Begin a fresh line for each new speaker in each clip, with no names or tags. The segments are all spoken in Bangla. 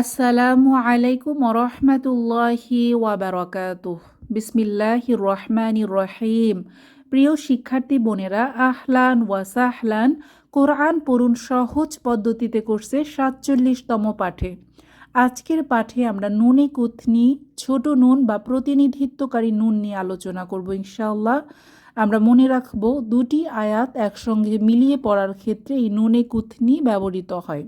আসসালামু আলাইকুম রহমতুল্লাহি ওয়াবারকাতুহ। বিসমিল্লাহ রহমান রহিম প্রিয় শিক্ষার্থী বোনেরা, আহলান ওয়াসাহলান কোরআন পড়ুন সহজ পদ্ধতিতে করছে সাতচল্লিশতম পাঠে। আজকের পাঠে আমরা নুনে কুথনি ছোট নুন বা প্রতিনিধিত্বকারী নুন নিয়ে আলোচনা করব ইনশাআল্লাহ। আমরা মনে রাখব দুটি আয়াত একসঙ্গে মিলিয়ে পড়ার ক্ষেত্রে এই নুনে কুথনি ব্যবহৃত হয়।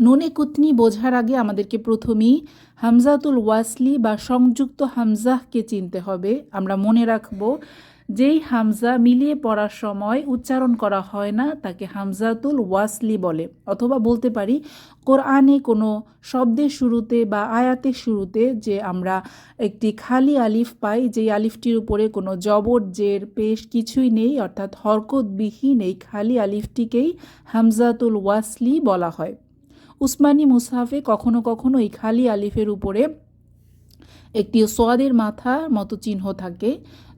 নুনে কুতনি বোঝার আগে আমাদেরকে প্রথমেই হামজাতুল ওয়াসলি বা সংযুক্ত হামজাহকে চিনতে হবে। আমরা মনে রাখব, যেই হামজা মিলিয়ে পড়ার সময় উচ্চারণ করা হয় না, তাকে হামজাতুল ওয়াসলি বলে। অথবা বলতে পারি, কোরআনে কোনো শব্দের শুরুতে বা আয়াতের শুরুতে যে আমরা একটি খালি আলিফ পাই, যেই আলিফটির উপরে কোনো জবর, জের, পেশ কিছুই নেই, অর্থাৎ হরকতবিহীন এই খালি আলিফটিকেই হামজাতুল ওয়াসলি বলা হয়। উসমানী মুসাফে কখনো কখনো এই খালি আলিফের উপরে একটি সোয়াদের মাথার মতো চিহ্ন থাকে।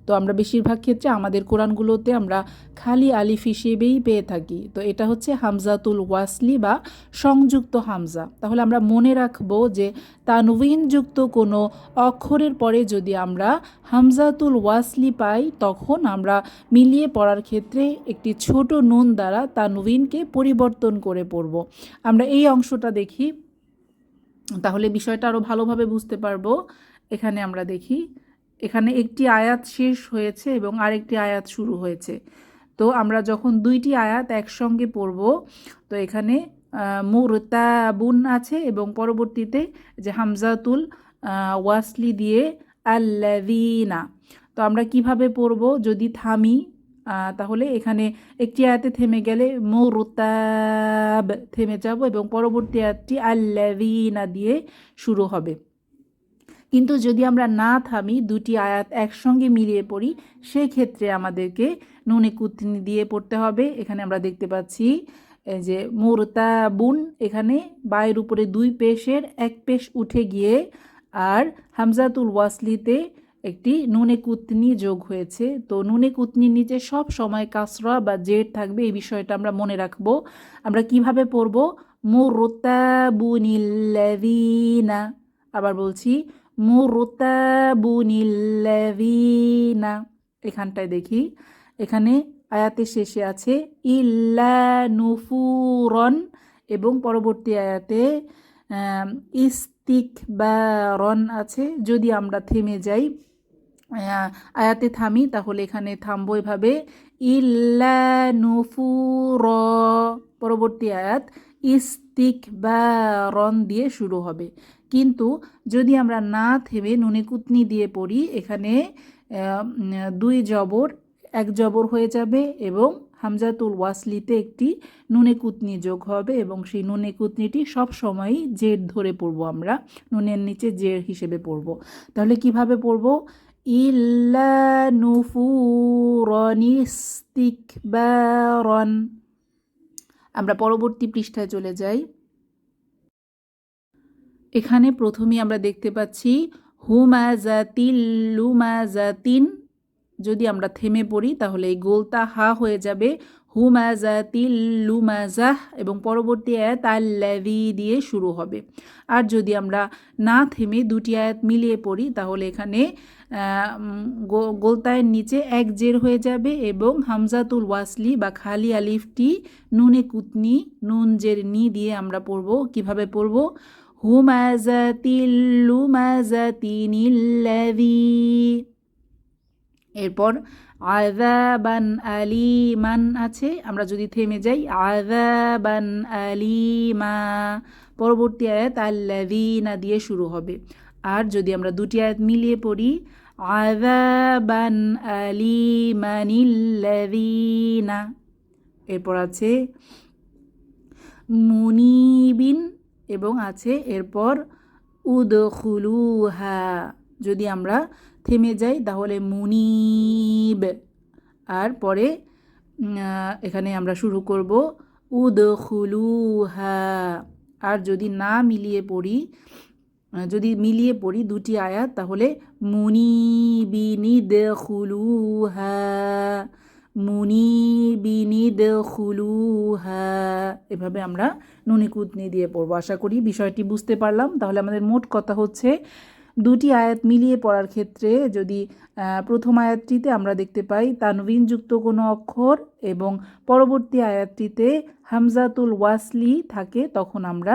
তো আমরা বেশিরভাগ ক্ষেত্রে আমাদের কোরআনগুলোতে আমরা খালি আলিফ হিসেবেই পেয়ে থাকি। তো এটা হচ্ছে হামজাতুল ওয়াসলি বা সংযুক্ত হামজা। তাহলে আমরা মনে রাখব যে তানউইনযুক্ত কোনো অক্ষরের পরে যদি আমরা হামজাতুল ওয়াসলি পাই, তখন আমরা মিলিয়ে পড়ার ক্ষেত্রে একটি ছোট নুন দ্বারা তানউইনকে পরিবর্তন করে পড়ব। আমরা এই অংশটা দেখি। তাহলে বিষয়টা আরও ভালোভাবে বুঝতে পারব। এখানে আমরা দেখি। এখানে একটি আয়াত শেষ হয়েছে এবং আরেকটি আয়াত শুরু হয়েছে। তো আমরা যখন দুইটি আয়াত একসঙ্গে পড়ব, তো এখানে মুরতাবুন আছে এবং পরবর্তীতে যে হামজাতুল ওয়াসলি দিয়ে আল্লাভিনা তো আমরা কীভাবে পড়ব? যদি থামি তাহলে এখানে একটি আয়াতে থেমে গেলে মুরতাব থেমে যাব এবং পরবর্তী আয়াতটি আল্লাভিনা দিয়ে শুরু হবে। কিন্তু যদি আমরা না থামি দুটি আয়াত একসঙ্গে মিলিয়ে পড়ি, সেক্ষেত্রে আমাদেরকে নুনে কুতনি দিয়ে পড়তে হবে। এখানে আমরা দেখতে পাচ্ছি যে বুন এখানে বায়ের উপরে দুই পেশের এক পেশ উঠে গিয়ে আর হামজাতুল ওয়াসলিতে একটি নুনে কুতনি যোগ হয়েছে। তো নুনে কুতনির নিচে সব সময় কাসরা বা জেড থাকবে, এই বিষয়টা আমরা মনে রাখব। আমরা কীভাবে পড়ব? মুরতাবুনিল্লাযিনা, আবার বলছি মুরতাবুনিল্লাযিনা। এখানটায় দেখি। এখানে আয়াতের শেষে আছে, ইল্লা নুফুরন এবং পরবর্তী আয়াতে ইস্তিক বা রন আছে। যদি আমরা থেমে যাই আয়াতে থামি, তাহলে এখানে থামবো এভাবে, ইল্লা নুফুর পরবর্তী আয়াত ইস্তিক বা রন দিয়ে শুরু হবে। কিন্তু যদি আমরা না থেমে নুনে কুতনি দিয়ে পড়ি, এখানে দুই জবর, এক জবর হয়ে যাবে এবং হামজাতুল ওয়াসলিতে একটি নুনে কুতনি যোগ হবে এবং সেই নুনে কুতনিটি সব সময়ই জের ধরে পড়ব আমরা, নুনের নিচে জের হিসেবে পড়ব। তাহলে কীভাবে পড়ব? ইল্লা নুফুরনিস্তিকবারন আমরা পরবর্তী পৃষ্ঠায় চলে যাই। এখানে প্রথমে আমরা দেখতে পাচ্ছি হুমাজাতিল লুমাজাতিন যদি আমরা থেমে পড়ি, তাহলে এই গোলতা হা হয়ে যাবে। হুমাজাতিল লুমাজাহ এবং পরবর্তী আয়াত আল্লাভি দিয়ে শুরু হবে। আর যদি আমরা না থেমে দুটি আয়াত মিলিয়ে পড়ি, তাহলে এখানে গোলতায়ের নিচে এক জের হয়ে যাবে এবং হামজাতুল ওয়াসলি বা খালি আলিফটি নুনে কুতনি, নুন জের নি দিয়ে আমরা পড়ব। কীভাবে পড়ব? হুমাজাতিল্লুমাজাতিনিল্লাযী এরপর আযাবান আলিমান আছে, আমরা যদি থেমে যাই, আযাবান আলিমা, পরবর্তী আয়াত আল্লাযীনা দিয়ে শুরু হবে। আর যদি আমরা দুটি আয়াত মিলিয়ে পড়ি, আযাবান আলিমানিল্লাযীনা, এরপর আছে মুনিবিন এবং আছে এরপর উদখুলুহা। যদি আমরা থেমে যাই তাহলে মুনিব। আর পরে এখানে আমরা শুরু করব, উদখুলুহা। আর যদি না মিলিয়ে পড়ি যদি মিলিয়ে পড়ি দুটি আয়াত, তাহলে মুনিবিনি দেখুলুহা মুনিবিনিদ খুলুহা এভাবে আমরা নুনি কুতনি দিয়ে পড়ব। আশা করি বিষয়টি বুঝতে পারলাম। তাহলে আমাদের মোট কথা হচ্ছে দুটি আয়াত মিলিয়ে পড়ার ক্ষেত্রে যদি প্রথম আয়াতটিতে আমরা দেখতে পাই তানবিনযুক্ত কোনো অক্ষর এবং পরবর্তী আয়াতটিতে হামজাতুল ওয়াসলি থাকে, তখন আমরা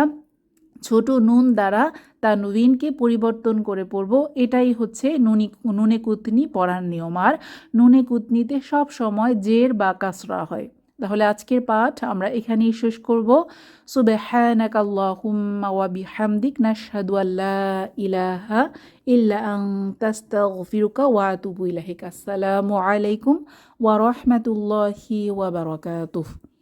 ছোট নুন দ্বারা তা তানবিনকে পরিবর্তন করে পড়ব। এটাই হচ্ছে নুনি, নুনে কুতনি পড়ার নিয়ম। আর নুনে কুতনিতে সব সময় জের বা কাসরা হয়। তাহলে আজকের পাঠ আমরা এখানেই শেষ করব। সুবহানাকা আল্লাহুম্মা ওয়া বিহামদিক নাশহাদু আল্লা ইলাহা ইল্লা আনতা, আস্তাগফিরুকা ওয়া আতুবু ইলাইক। আসসালামু আলাইকুম ওয়া রাহমাতুল্লাহি ওয়া বারাকাতুহু।